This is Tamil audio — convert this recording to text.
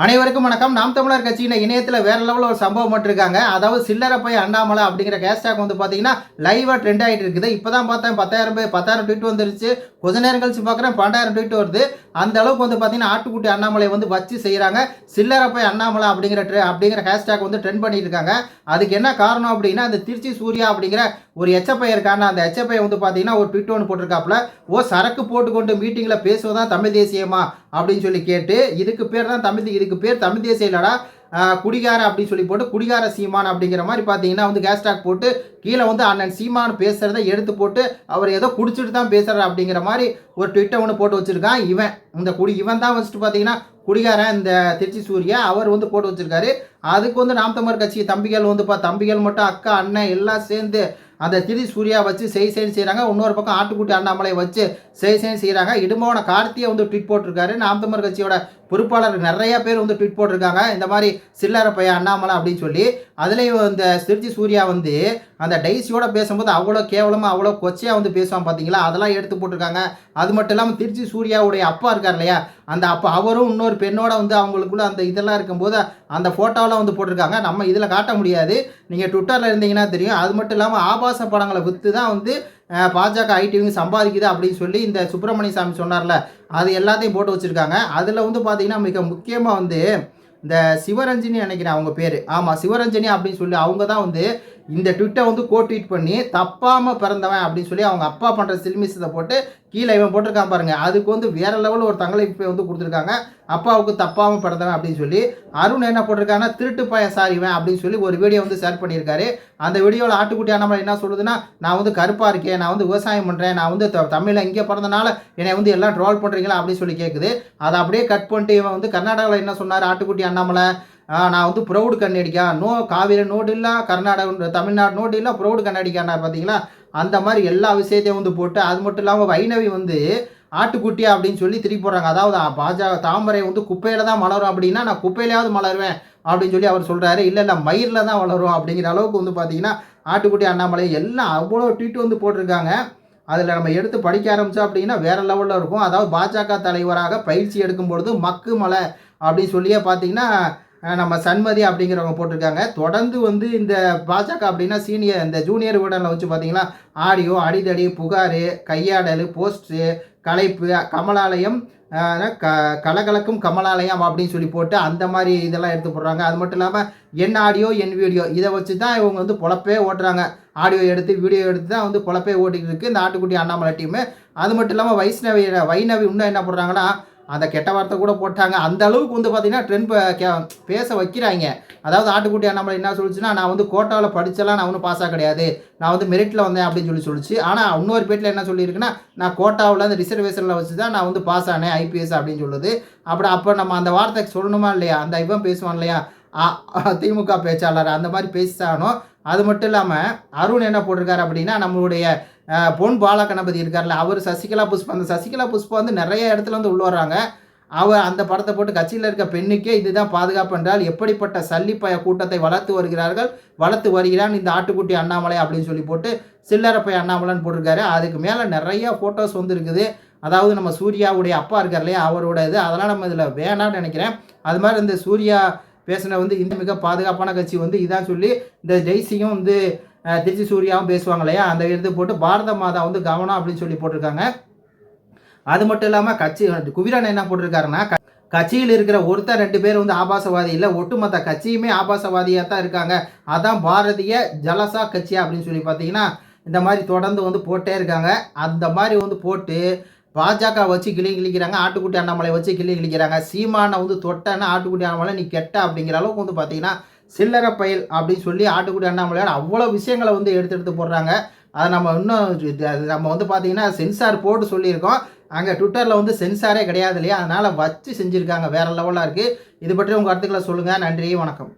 அனைவருக்கும் வணக்கம். நாம் தமிழர் கட்சியின் இணையத்தில் வேற லெவலில் ஒரு சம்பவம் பண்ணிருக்காங்க அதாவது சில்லறை போய் அண்ணாமலை அப்படிங்கிற கேஷ்டாக் வந்து பார்த்தீங்கன்னா லைவாக ட்ரெண்ட் ஆகிட்டு இருக்குது. இப்போ தான் பார்த்தேன் பத்தாயிரம் பேர் பத்தாயிரம் ட்வீட் வந்துருச்சு. கொஞ்ச நேரம் கழிச்சு பார்க்குறேன் பன்னெண்டாயிரம் ட்வீட் வருது. அந்த அளவுக்கு வந்து பார்த்தீங்கன்னா ஆட்டுக்குட்டி அண்ணாமலை வந்து வச்சு செய்கிறாங்க சில்லறை போய் அண்ணாமலை அப்படிங்கிற ட்ரெ அப்படிங்கிற ஹேஷ்டாக் வந்து ட்ரெண்ட் பண்ணிட்டு இருக்காங்க. அதுக்கு என்ன காரணம் அப்படின்னா அந்த திருச்சி சூர்யா அப்படிங்கிற ஒரு எச்சப்பை இருக்கான அந்த எச்சப்பை வந்து பார்த்தீங்கன்னா ஒரு ட்விட் ஒன்று போட்டிருக்காப்புல. ஓ சரக்கு போட்டுக்கொண்டு மீட்டிங்கில் பேசுவதான் தமிழ் தேசியமா? அப்படின்னு சொல்லி கேட்டு இதுக்கு பேர் தான் தமிழ் இதுக்கு பேர் தமிழ் தேசியம் இல்லடா குடிகார அப்படின்னு சொல்லி போட்டு குடிகார சீமான் அப்படிங்கிற மாதிரி பார்த்தீங்கன்னா வந்து கேஸ்டாக் போட்டு கீழே வந்து அண்ணன் சீமான் பேசுகிறத எடுத்து போட்டு அவர் ஏதோ குடிச்சிட்டு தான் பேசுகிறார் அப்படிங்கிற மாதிரி ஒரு ட்விட்டை ஒன்று போட்டு வச்சுருக்கான். இவன் இந்த குடி இவன் தான் வச்சுட்டு பார்த்தீங்கன்னா குடிகாரன் இந்த திருச்சி சூர்யா அவர் வந்து போட்டு வச்சுருக்காரு. அதுக்கு வந்து நாம் தமிழர் கட்சி தம்பிகள் வந்து பா தம்பிகள் மட்டும் அக்கா அண்ணன் எல்லாம் சேர்ந்து அந்த திரி சூர்யா வச்சு செய் செய்ன்னு செய்கிறாங்க இன்னொரு பக்கம் ஆட்டுக்குட்டி அண்ணாமலை வச்சு செய் செய்ன்னு செய்கிறாங்க இடும்போன கார்த்தியை வந்து ட்வீட் போட்டிருக்காரு. நாம் தமிழர் கட்சியோட பொறுப்பாளர் நிறைய பேர் வந்து ட்வீட் போட்டிருக்காங்க. இந்த மாதிரி சில்லறை பையன் அண்ணாமலை அப்படின்னு சொல்லி அதுலேயும் இந்த திருச்சி சூர்யா வந்து அந்த டைஸியோட பேசும்போது அவ்வளோ கேவலமாக அவ்வளோ கொச்சையாக வந்து பேசுவான் பார்த்தீங்களா அதெல்லாம் எடுத்து போட்டிருக்காங்க. அது மட்டும் இல்லாமல் திருச்சி சூர்யாவுடைய அப்பா இருக்கார் இல்லையா? அந்த அப்பா அவரும் இன்னொரு பெண்ணோட வந்து அவங்களுக்குள்ள அந்த இதெல்லாம் இருக்கும்போது அந்த ஃபோட்டோலாம் வந்து போட்டிருக்காங்க. நம்ம இதில் காட்ட முடியாது. நீங்கள் ட்விட்டரில் இருந்தீங்கன்னா தெரியும். அது மட்டும் இல்லாமல் ஆபாச படங்களை விற்று தான் வந்து பாஜக ஐடிவிங்க சம்பாதிக்குது அப்படின்னு சொல்லி இந்த சுப்பிரமணிய சாமி சொன்னார்ல. அது எல்லாத்தையும் போட்டு வச்சுருக்காங்க. அதில் வந்து பார்த்தீங்கன்னா மிக முக்கியமாக வந்து இந்த சிவரஞ்சனி நினைக்கிறேன் அவங்க பேர். ஆமாம் சிவரஞ்சனி அப்படின்னு சொல்லி அவங்க தான் வந்து இந்த ட்விட்டை வந்து கோ ட்வீட் பண்ணி தப்பாமல் பிறந்தவன் அப்படின்னு சொல்லி அவங்க அப்பா பண்ணுற சில்மிசத்தை போட்டு கீழே இவன் போட்டிருக்கான் பாருங்க. அதுக்கு வந்து வேற லெவலில் ஒரு தங்களை வந்து கொடுத்துருக்காங்க. அப்பாவுக்கு தப்பாமல் பிறந்தவன் அப்படின்னு சொல்லி. அருண் என்ன போட்டிருக்காங்கன்னா திருட்டு பையன் சார் இவன் அப்படின்னு சொல்லி ஒரு வீடியோ வந்து ஷேர் பண்ணியிருக்காரு. அந்த வீடியோவில் ஆட்டுக்குட்டி அண்ணாமலை என்ன சொல்லுதுன்னா நான் வந்து கருப்பாக இருக்கேன். நான் வந்து விவசாயம் பண்ணுறேன் நான் வந்து த- இங்கே பிறந்தனால என்னை வந்து எல்லாம் ட்ரால் பண்ணுறீங்களா அப்படின்னு சொல்லி கேட்குது அதை அப்படியே கட் பண்ணிட்டு இவன் வந்து கர்நாடகாவில் என்ன சொன்னார் ஆட்டுக்குட்டி அண்ணாமலை? நான் வந்து ப்ரௌடு கண்ணடிக்கா? நோ காவிரி நோடு இல்லை கர்நாடக தமிழ்நாடு நோடு இல்லை ப்ரௌடு கண்ணடிக்கானார் பார்த்தீங்களா அந்த மாதிரி எல்லா விஷயத்தையும் வந்து போட்டு அது மட்டும் இல்லாமல் வைணவி வந்து ஆட்டுக்குட்டியா அப்படின்னு சொல்லி திருப்பி போடுறாங்க. அதாவது பாஜக தாமரை வந்து குப்பையில் தான் மலரும் அப்படின்னா நான் குப்பையிலையாவது மலருவேன் அப்படின்னு சொல்லி அவர் சொல்கிறாரு இல்லை இல்லை மயிரில் தான் வளரும் அப்படிங்கிற அளவுக்கு வந்து பார்த்தீங்கன்னா ஆட்டுக்குட்டி அண்ணாமலை எல்லாம் அவ்வளோ ட்வீட் வந்து போட்டிருக்காங்க. அதில் நம்ம எடுத்து படிக்க ஆரம்பித்தோம் அப்படின்னா வேறு லெவலில் இருக்கும். அதாவது பாஜக தலைவராக பயிற்சி எடுக்கும் பொழுது மக்கு மலை அப்படின்னு சொல்லியே பார்த்தீங்கன்னா நம்ம சண்மதி அப்படிங்கிறவங்க போட்டிருக்காங்க. தொடர்ந்து வந்து இந்த பாஜக அப்படின்னா சீனியர் இந்த ஜூனியர் உடனில் வச்சு பார்த்தீங்கன்னா ஆடியோ அடிதடி புகார் கையாடல் போஸ்ட்ரு கலைப்பு கமலாலயம் க கலகலக்கும் கமலாலயம் அப்படின்னு சொல்லி போட்டு அந்த மாதிரி இதெல்லாம் எடுத்து போடுறாங்க. அது மட்டும் இல்லாமல் என் ஆடியோ என் வீடியோ இதை வச்சு தான் இவங்க வந்து பொழப்பே ஓட்டுறாங்க. ஆடியோ எடுத்து வீடியோ எடுத்து தான் வந்து பொழப்பே ஓட்டிகிட்டு இருக்கு இந்த ஆட்டுக்குட்டி அண்ணாமலை டீமு அது மட்டும் இல்லாமல் வைஷ்ணவி வைணவி இன்னும் என்ன பண்ணுறாங்கன்னா அந்த கெட்ட வார்த்தை கூட போட்டாங்க. அந்த அளவுக்கு வந்து பார்த்தீங்கன்னா ட்ரெண்ட் பேச வைக்கிறாங்க. அதாவது ஆட்டுக்குட்டி அண்ணாமலை என்ன சொல்லுச்சுன்னா நான் வந்து கோட்டாவில் படித்தெல்லாம் நான் ஒன்றும் பாஸாக கிடையாது. நான் வந்து மெரிட்டில் வந்தேன் அப்படின்னு சொல்லி சொல்லிச்சு. ஆனால் இன்னொரு பேட்டில் என்ன சொல்லியிருக்குன்னா நான் கோட்டாவில் அந்த ரிசர்வேஷனில் வச்சு தான் நான் வந்து பாஸ் ஆனேன் ஐபிஎஸ் அப்படின்னு சொல்லுது. அப்படி அப்போ நம்ம அந்த வார்த்தை சொல்லணுமா இல்லையா? அந்த இவன் பேசுவான் இல்லையா? அ- திமுக பேச்சாளர் அந்த மாதிரி பேசித்தானோ? அது மட்டும் இல்லாமல் அருண் என்ன போட்டிருக்காரு அப்படின்னா நம்மளுடைய பொன் பாலகணபதி இருக்கார்ல அவர் சசிகலா புஷ்பா. அந்த சசிகலா புஷ்பா வந்து நிறைய இடத்துல வந்து உள்ள வர்றாங்க. அவர் அந்த படத்தை போட்டு கட்சியில் இருக்க பெண்ணுக்கே இதுதான் பாதுகாப்பு என்றால் எப்படிப்பட்ட சல்லிப்பய கூட்டத்தை வளர்த்து வருகிறார்கள் வளர்த்து வருகிறான் இந்த ஆட்டுக்குட்டி அண்ணாமலை அப்படின்னு சொல்லி போட்டு சில்லறப்பை அண்ணாமலைன்னு போட்டிருக்காரு. அதுக்கு மேலே நிறைய ஃபோட்டோஸ் வந்து இருக்குது. அதாவது நம்ம சூர்யாவுடைய அப்பா இருக்கார் இல்லையா அவரோட இது. அதெல்லாம் நம்ம இதில் வேணாம்னு நினைக்கிறேன். அது மாதிரி இந்த சூர்யா பேசின வந்து இந்த மிக பாதுகாப்பான கட்சி வந்து இதான் சொல்லி இந்த ஜெய்சியும் வந்து திருச்சி சூர்யாவும் பேசுவாங்க இல்லையா? அந்த இது போட்டு பாரத மாதா வந்து கவனம் அப்படின்னு சொல்லி போட்டிருக்காங்க. அது மட்டும் இல்லாமல் கட்சி குவிரான் என்ன போட்டிருக்காருன்னா க- கட்சியில் இருக்கிற ஒருத்தர் ரெண்டு பேர் வந்து ஆபாசவாதி இல்லை ஒட்டுமொத்த கட்சியுமே ஆபாசவாதியாக தான் இருக்காங்க. அதான் பாரதிய ஜலசா கட்சி அப்படின்னு சொல்லி பார்த்தீங்கன்னா இந்த மாதிரி தொடர்ந்து வந்து போட்டே இருக்காங்க. அந்த மாதிரி வந்து போட்டு பாஜக வச்சு கிளி கிழிக்கிறாங்க ஆட்டுக்குட்டி அண்ணாமலை வச்சு கிளி கிழிக்கிறாங்க. சீமானை வந்து தொட்டன்னு ஆட்டுக்குட்டி அண்ணாமலை நீ கெட்ட அப்படிங்கிற அளவுக்கு வந்து பார்த்தீங்கன்னா சில்லறை பயில் அப்படின்னு சொல்லி ஆட்டுக்குடி அண்ணாமலையார் அவ்வளோ விஷயங்களை வந்து எடுத்து எடுத்து போடுறாங்க. அதை நம்ம இன்னும் நம்ம வந்து பார்த்தீங்கன்னா சென்சார் போட்டு சொல்லியிருக்கோம். அங்கே ட்விட்டரில் வந்து சென்சாரே கிடையாது இல்லையா? அதனால் வச்சு செஞ்சுருக்காங்க. வேறு லெவலாக இருக்குது இது பற்றி உங்கள் கருத்துக்களை சொல்லுங்கள் நன்றி. வணக்கம்.